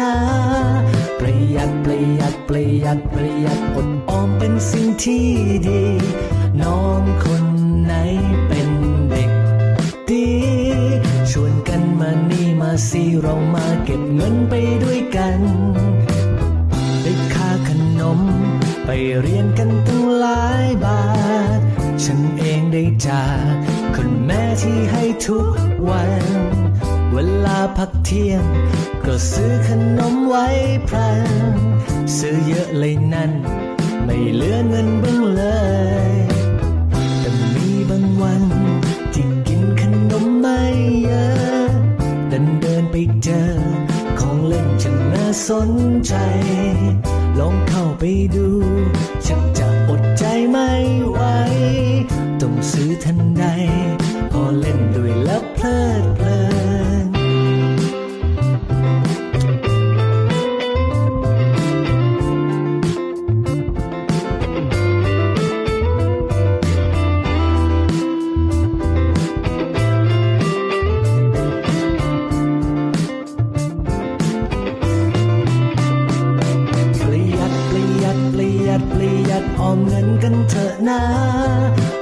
นา ประหยัดประหยัดประหยัดประหยัดอดออมเป็นสิ่งที่ดี น้องคนไหนเป็นเด็กดี ชวนกันมานี่มาสิเรามาเก็บเงินไปด้วยกันได้ค่าขนม ไปเรียนกันตั้งหลายบาท ฉันเองได้จากคุณแม่ที่ให้ทุกวัน เวลาพักเที่ยง ก็ซื้อขนมไว้พรันซื้อเยอะเลยนั่น ไม่เหลือเงินบ้างเลย แต่มีบางวันที่กินขนมไม่เยอะเดินเดินไปเจอ ของเล่นช่างน่าสนใจ ลองเข้าไปดูชักจะอดใจไม่ไหวต้องซื้อทันใด ออมเงินกันเถอะนะ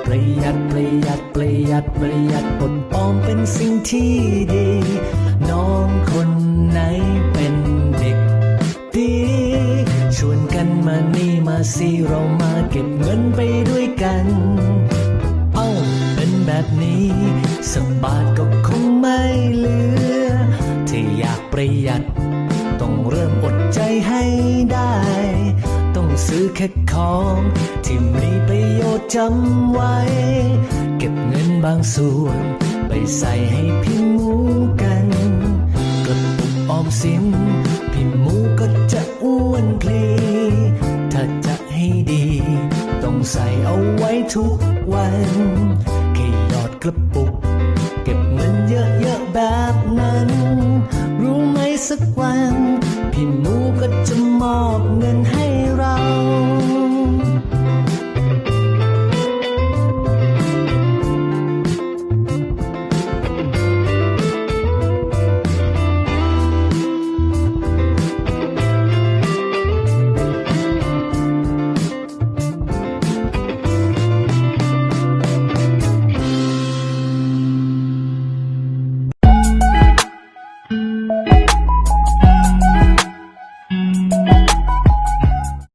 ประหยัดประหยัดประหยัดประหยัดอดออมเป็นสิ่งที่ดี น้องคนไหนเป็นเด็กดี ชวนกันมานี่มาสิเรามาเก็บเงินไปด้วยกัน เอ้าเป็นแบบนี้สบาทก็คงไม่เหลือ ค่ของที่มีประโยชน์จำไว้ เก็บเงินบางส่วน ไปใส่ให้พี่หมูกันกระปุกออมสินพี่หมูก็จะอ้วนพลีถ้าจะให้ดี ต้องใส่เอาไว้ทุกวันแค่หยอดกระปุก เก็บเงินเยอะๆแบบนั้น รู้ไหมสักวัน พี่หมูก็จะมอบเงิน